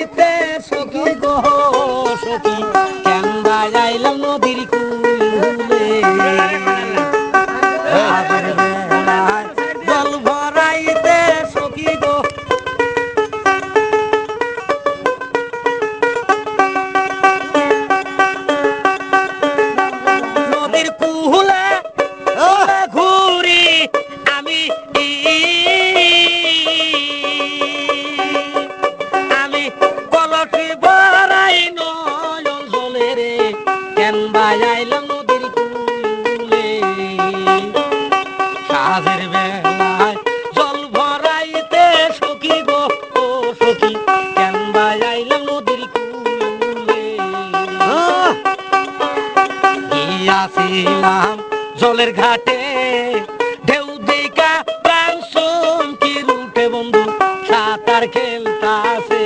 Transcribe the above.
ভরাইতে সখী গো সখী। কেন্দা যাইলাম নদীর মাঝের বেলায় জল ভরাইতে গো ও কেন বাজাইলাম নদীর কুলে? গিয়াছিলাম জলের ঘাটে ঢেউ দেখা প্রাণ সোম কি রুটে বন্ধু সাঁতার খেলতাছে